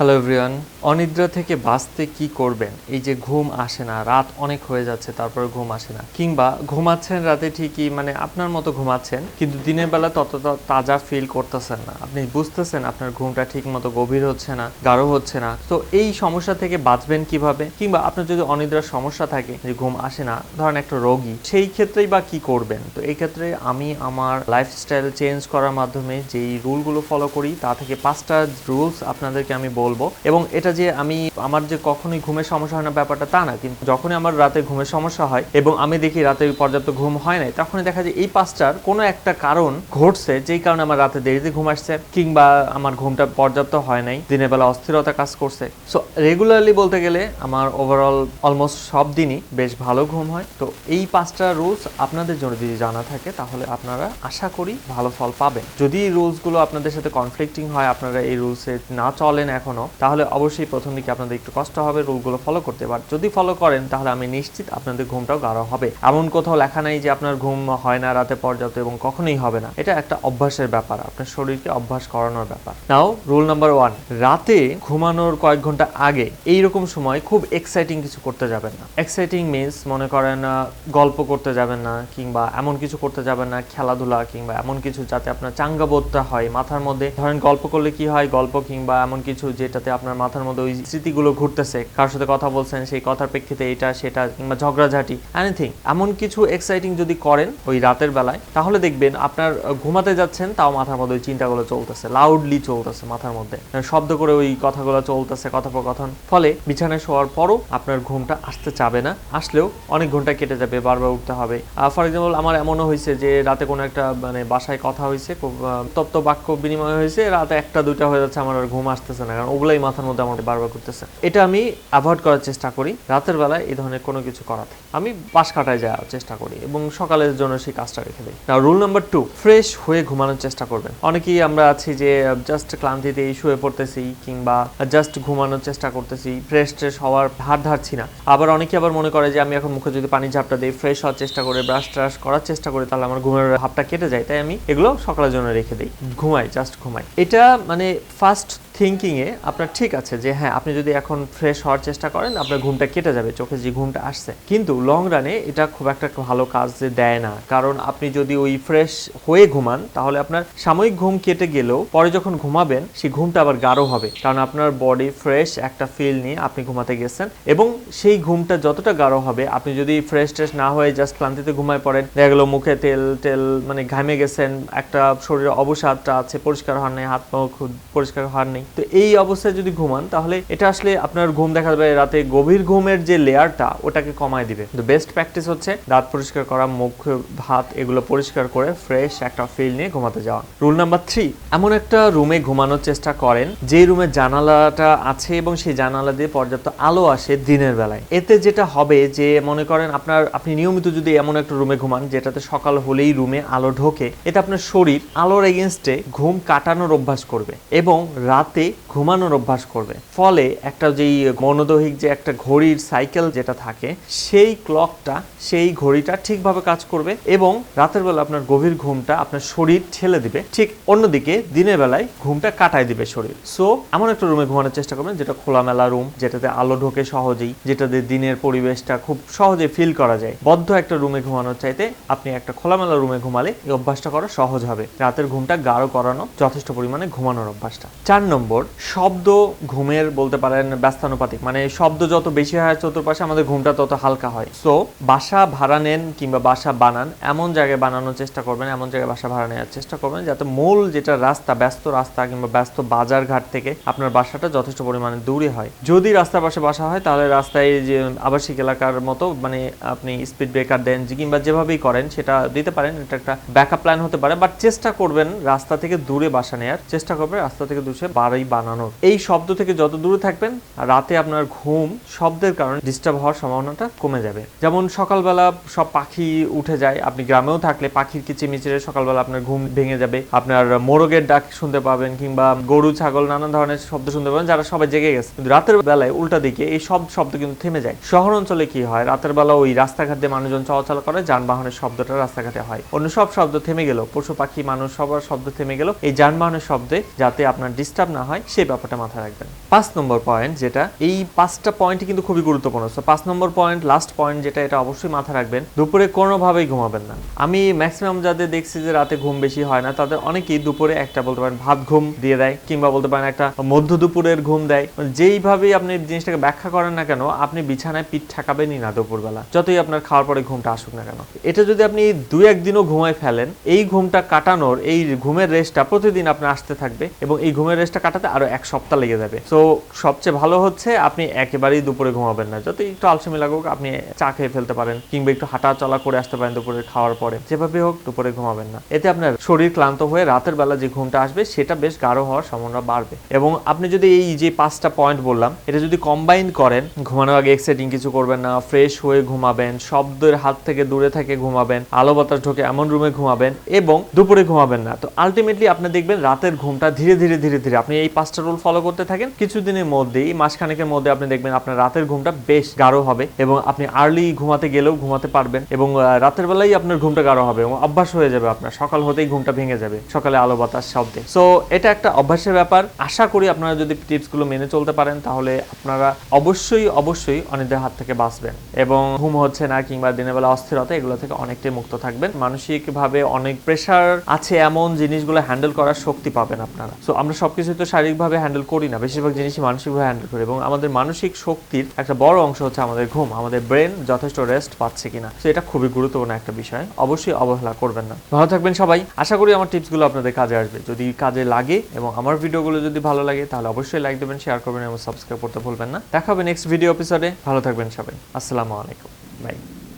Hello everyone অনিদ্রা থেকে বাঁচতে কি করবেন? এই যে ঘুম আসে না, রাত অনেক হয়ে যাচ্ছে, তারপরে ঘুম আসে না। কিংবা ঘুমাচ্ছেন রাতে ঠিকই মানে আপনার মতো ঘুমাচ্ছেন, কিন্তু দিনের বেলা ততটা তাজা ফিল করতেছেন না। আপনি বুঝতেছেন আপনার ঘুমটা ঠিক মতো গভীর হচ্ছে না, গাঢ় হচ্ছে না। তো এই সমস্যা থেকে বাঁচবেন কীভাবে? কিংবা আপনার যদি অনিদ্রার সমস্যা থাকে, যে ঘুম আসে না, ধরেন একটা রোগী, সেই ক্ষেত্রেই বা কি করবেন? তো এই ক্ষেত্রে আমি আমার লাইফস্টাইল চেঞ্জ করার মাধ্যমে যেই রুলগুলো ফলো করি, তা থেকে পাঁচটা রুলস আপনাদেরকে আমি বলব। এবং এটা যে আমি, আমার যে কখনোই ঘুমের সমস্যা হয় না ব্যাপারটা তা না, কিন্তু যখনই আমার রাতে ঘুমের সমস্যা হয় এবং আমি দেখি রাতে পর্যাপ্ত ঘুম হয় নাই, তখনই দেখা যায় এই পাঁচটার কোনো একটা কারণ ঘটছে যেই কারণে আমার রাতে দেরিতে ঘুম আসছে কিংবা আমার ঘুমটা পর্যাপ্ত হয় নাই, দিনের বেলা অস্থিরতা কাজ করছে। সো রেগুলারলি বলতে গেলে আমার ওভারঅল অলমোস্ট সব দিনই বেশ ভালো ঘুম হয়। তো এই পাঁচটা রুলস আপনাদের জন্য যদি জানা থাকে, তাহলে আপনারা আশা করি ভালো ফল পাবেন। যদি এই রুলসগুলো আপনাদের সাথে কনফ্লিক্টিং হয়, আপনারা এই রুলসে না চলেন এখনও তাহলে অবশ্যই প্রথম দিকে আপনাদের একটু কষ্ট হবে, রুলগুলো ফলো করতে। পার যদি ফলো করেন, তাহলে আমি নিশ্চিত আপনাদের ঘুমটাও গাঢ় হবে। এমন কোথাও লেখা নাই যে আপনার ঘুম হয় না রাতে পর্যাপ্ত এবং কখনোই হবে না। এটা একটা অভ্যাসের ব্যাপার, আপনার শরীরকে অভ্যাস করানোর ব্যাপার। নাও রুল নাম্বার ওয়ান রাতে ঘুমানোর কয়েক ঘণ্টা আগে এই রকম সময় খুব এক্সাইটিং কিছু করতে যাবেন না। এক্সাইটিং মিনস মনে করেন গল্প করতে যাবেন না, কিংবা এমন কিছু করতে যাবেন না, খেলাধুলা কিংবা এমন কিছু যাতে আপনার চাঙ্গা বোধটা হয়। মাথার মধ্যে ধরেন গল্প করলে কি হয়? গল্প কিংবা এমন কিছু যেটাতে আপনার মাথার মধ্যে ওই স্মৃতিগুলো ঘুরতেছে কারোর সাথে কথা বলছেন, সেই কথার প্রেক্ষিতে এটা, সেটা, কিংবা ঝগড়াঝাটি এনিথিং এমন কিছু এক্সাইটিং যদি করেন ওই রাতের বেলায়, তাহলে দেখবেন আপনার ঘুমাতে যাচ্ছেন, তাও মাথার মধ্যে ওই চিন্তাগুলো চলতেছে লাউডলি চলতেছে মাথার মধ্যে। শব্দ করে ওই কথাগুলো চলতেছে, কথোপকথন। ফলে বিছানায় শোয়ার পরও আপনার ঘুমটা আসতে চাবে না, আসলেও অনেক ঘণ্টা কেটে যাবে, বারবার উঠতে হবে। ফর এক্সাম্পল আমার এমনও হয়েছে যে রাতে কোনো একটা মানে বাসায় কথা হয়েছে তপ্ত বাক্য বিনিময় হয়েছে, রাতে একটা, দুইটা হয়ে যাচ্ছে, আমার আর ঘুম আসতেছে না, কারণ ওগুলাই মাথার মধ্যে আমার বারবার করতেছে এটা আমি অ্যাভয়েড করার চেষ্টা করি। রাতের বেলায় এই ধরনের কোনো কিছু করাতে। আমি পাশ কাটায় যাওয়ার চেষ্টা করি এবং সকালের জন্য সেই কাজটা রেখে দিই। না রুল নাম্বার টু ফ্রেশ হয়ে ঘুমানোর চেষ্টা করবেন। অনেকেই আমরা আছি যে জাস্ট ক্লান্তিতে শুয়ে পড়তেছি কিংবা জাস্ট ঘুমানোর চেষ্টা করতেছি ফ্রেশ ট্রেশ হওয়ার ধার ধারছি না। আবার অনেকে আবার মনে করে যে, আমি এখন মুখে যদি পানি ঝাপটা দিই ফ্রেশ হওয়ার চেষ্টা করে ব্রাশ ট্রাশ করার চেষ্টা করি, তাহলে আমার ঘুমের হাফটা কেটে যায়। তাই আমি এগুলো সকালের জন্য রেখে দিই। ঘুমাই জাস্ট ঘুমাই। এটা মানে ফার্স্ট থিঙ্কিংয়ে আপনার ঠিক আছে যে হ্যাঁ আপনি যদি এখন ফ্রেশ হওয়ার চেষ্টা করেন, আপনার ঘুমটা কেটে যাবে, চোখে যে ঘুমটা আসছে। কিন্তু লং রানে এটা খুব একটা ভালো কাজ দেয় না। কারণ আপনি যদি ওই ফ্রেশ হয়ে ঘুমান, তাহলে আপনার সাময়িক ঘুম কেটে গেলেও পরে যখন ঘুমাবেন সেই ঘুমটা আবার গাঢ় হবে। কারণ আপনার বডি ফ্রেশ একটা ফিল নিয়ে আপনি ঘুমাতে গেছেন এবং সেই ঘুমটা যতটা গাঢ় হবে, আপনি যদি ফ্রেশ ট্রেশ না হয়ে জাস্ট ক্লান্তিতে ঘুমায় পড়েন, দেখা গেলো মুখে তেল টেল মানে ঘামে গেছেন, একটা শরীরে অবসাদটা আছে, পরিষ্কার হওয়ার নেই হাত মুখ পরিষ্কার হওয়ার নেই। তো এই অবস্থায় যদি ঘুমান, তাহলে এটা আসলে আপনার ঘুম দেখা যাবে রাতে গভীর ঘুমের যে লেয়ারটা, ওটাকে কমায় দিবে। তো বেস্ট প্র্যাকটিস হচ্ছে দাঁত পরিষ্কার করা, মুখ, হাত এগুলো পরিষ্কার করে ফ্রেশ একটা ফিল নিয়ে ঘুমাতে যাওয়া। রুল নাম্বার থ্রি এমন একটা রুমে ঘুমানোর চেষ্টা করেন যে রুমে জানালাটা আছে এবং সেই জানালা দিয়ে পর্যাপ্ত আলো আসে দিনের বেলায়। এতে যেটা হবে যে, মনে করেন আপনার, আপনি নিয়মিত যদি এমন একটা রুমে ঘুমান, যেটাতে সকাল হলেই রুমে আলো ঢোকে, এতে আপনার শরীর আলোর এগেনস্টে ঘুম কাটানোর অভ্যাস করবে এবং রাতে ঘুমানোর অভ্যাস করবে। ফলে একটা যেই মনোদৈহিক যে একটা ঘড়ির সাইকেল যেটা থাকে, সেই ক্লকটা সেই ঘড়িটা ঠিকভাবে কাজ করবে এবং রাতের বেলা আপনার গভীর ঘুমটা আপনার শরীর ঠেলে দিবে। ঠিক অন্যদিকে দিনের বেলায় ঘুমটা কাটায় দিবে শরীর। সো এমন একটা রুমে ঘুমানোর চেষ্টা করবেন যেটা খোলামেলা রুম যেটাতে আলো ঢোকে সহজেই, যেটাতে দিনের পরিবেশটা খুব সহজে ফিল করা যায়। বদ্ধ একটা রুমে ঘুমানোর চাইতে আপনি একটা খোলামেলা রুমে ঘুমালে এই অভ্যাসটা করা সহজ হবে। রাতের ঘুমটা গাঢ় করানো, যথেষ্ট পরিমাণে ঘুমানোর অভ্যাসটা। চার নম্বর শব্দ ঘুমের বলতে পারেন ব্যস্তানুপাতিক। মানে শব্দ যত বেশি হয় চতুর্পাশে আমাদের ঘুমটা তত হালকা হয়। সো বাসা ভাড়া নেন কিংবা বাসা বানান, এমন জায়গায় বানানোর চেষ্টা করবেন, এমন জায়গায় বাসা ভাড়া নেওয়ার চেষ্টা করবেন যাতে মূল যেটা রাস্তা, ব্যস্ত রাস্তা কিংবা ব্যস্ত বাজার ঘাট থেকে আপনার বাসাটা যথেষ্ট পরিমাণে দূরে হয়। যদি রাস্তার পাশে বাসা হয়, তাহলে রাস্তায় যে আবাসিক এলাকার মতো মানে আপনি স্পিড ব্রেকার দেন কিংবা যেভাবেই করেন, সেটা দিতে পারেন। এটা একটা ব্যাকআপ প্ল্যান হতে পারে বাট চেষ্টা করবেন রাস্তা থেকে দূরে বাসা নেওয়ার চেষ্টা করবেন রাস্তা থেকে দূরে বাড়ি বানানোর। এই শব্দ থেকে যত দূরে থাকবেন, রাতে আপনার ঘুম শব্দের কারণে ডিস্টার্ব হওয়ার সম্ভাবনাটা কমে যাবে। যেমন সকালবেলা সব পাখি উঠে যায়, আপনি গ্রামেও থাকলে পাখির কিচিমিচিরে সকালবেলা আপনার ঘুম ভেঙে যাবে। আপনার মোরগের ডাক শুনতে পাবেন কিংবা গরু, ছাগল, নানা ধরনের শব্দ শুনতে পাবেন, যারা সবাই জেগে গেছে। কিন্তু রাতের বেলায় উল্টা দিকে এই সব শব্দ কিন্তু থেমে যায়। শহর অঞ্চলে কি হয়? রাতের বেলা ওই রাস্তাঘাট মানুষজন চলাচল করে, যানবাহনের শব্দটা রাস্তাঘাটে হয়। অন্য সব শব্দ থেমে গেল। পশু পাখি, মানুষ সবার শব্দ থেমে গেল। এই যানবাহনের শব্দে যাতে আপনার ডিস্টার্ব না হয় সেই ব্যাপারটা ব্যাপারটা মাথায় রাখবেন। পাঁচ নম্বর পয়েন্ট যেটা, এই পাঁচটা পয়েন্ট কিন্তু খুবই গুরুত্বপূর্ণ। তো পাঁচ নম্বর পয়েন্ট লাস্ট পয়েন্ট যেটা, এটা অবশ্যই মাথায় রাখবেন। দুপুরে কোনোভাবেই ঘুমাবেন না। আমি ম্যাক্সিমাম যাদের দেখছি যে রাতে ঘুম বেশি হয় না, তাদের অনেকেই দুপুরে একটা বলতে পারেন ভাত ঘুম দিয়ে দেয়, কিংবা বলতে পারেন একটা মধ্য দুপুরের ঘুম দেয়। যেইভাবেই আপনি জিনিসটাকে ব্যাখ্যা করেন না কেন, আপনি বিছানায় পিঠ ঠাকাবেনই না দুপুরবেলা, যতই আপনার খাওয়ার পরে ঘুমটা আসুক না কেন। এটা যদি আপনি দুই একদিনও ঘুমায় ফেলেন, এই ঘুমটা কাটানোর, এই ঘুমের রেস্টটা প্রতিদিন আপনার আসতে থাকবে, এবং এই ঘুমের রেস্টটা কাটাতে আরও এক সপ্তাহ লেগে যাবে। সো সবচেয়ে ভালো হচ্ছে আপনি একেবারেই দুপুরে ঘুমাবেন না। যতই একটু আলসেমি লাগুক, আপনি চা খেয়ে ফেলতে পারেন কিংবা একটু হাঁটা চলা করে আসতে পারেন দুপুরে খাওয়ার পরে। যেভাবে হোক, দুপুরে ঘুমাবেন না। এতে আপনার শরীর ক্লান্ত হয়ে রাতের বেলা যে ঘুমটা আসবে, সেটা বেশ গাঢ় হওয়ার সম্ভাবনা বাড়বে। এবং আপনি যদি এই যে পাঁচটা পয়েন্ট বললাম, এটা যদি কম্বাইন করেন, ঘুমানোর আগে এক্সাইটিং কিছু করবেন না ফ্রেশ হয়ে ঘুমাবেন, শব্দের হাত থেকে দূরে থেকে ঘুমাবেন, আলো বাতাস ঢোকে এমন রুমে ঘুমাবেন এবং দুপুরে ঘুমাবেন না। তো আলটিমেটলি আপনি দেখবেন রাতের ঘুমটা ধীরে ধীরে ধীরে ধীরে আপনি এই পাঁচটা রুল ফলো করতে থাকেন। কিছুদিনের মধ্যেই, মাসখানেকের মধ্যে আপনি দেখবেন আপনার রাতের ঘুমটা বেশ গাঢ় হবে এবং আপনি আর্লি ঘুমাতে গেলেও ঘুমাতে পারবেন এবং রাতের বেলায় আপনার ঘুমটা গাঢ় হবে এবং অভ্যাস হয়ে যাবে আপনার। সকাল হতেই ঘুমটা ভেঙে যাবে সকালে আলো বাতাস শব্দে। সো এটা একটা অভ্যাসের ব্যাপার। আশা করি আপনারা যদি টিপসগুলো মেনে চলতে পারেন, তাহলে আপনারা অবশ্যই অবশ্যই অনিদের হাত থেকে বাঁচবেন এবং ঘুম হচ্ছে না কিংবা দিনের বেলা অস্থিরতা, এগুলো থেকে অনেকটাই মুক্ত থাকবেন। মানসিকভাবে অনেক প্রেশার আছে এমন জিনিসগুলো হ্যান্ডেল করার শক্তি পাবেন আপনারা। সো আমরা সবকিছু তো শারীরিকভাবে হ্যান্ডেল করি না, বেশিরভাগ জিনিসই মানসিকভাবে হ্যান্ডেল করি এবং আমাদের মানসিক শক্তির একটা বড় অংশ হচ্ছে আমাদের ঘুম, আমাদের ব্রেন যথেষ্ট রেস্ট পাচ্ছে কিনা। তো এটা খুবই গুরুত্বপূর্ণ একটা বিষয়, অবশ্যই অবহেলা করবেন না। ভালো থাকবেন সবাই, আশা করি আমার টিপসগুলো আপনাদের কাজে আসবে। যদি কাজে লাগে এবং আমার ভিডিওগুলো যদি ভালো লাগে, তাহলে অবশ্যই লাইক দেবেন শেয়ার করবেন এবং সাবস্ক্রাইব করতে ভুলবেন না। দেখা হবে নেক্সট ভিডিও এপিসোডে ভালো থাকবেন সবাই। আসসালামু আলাইকুম। বাই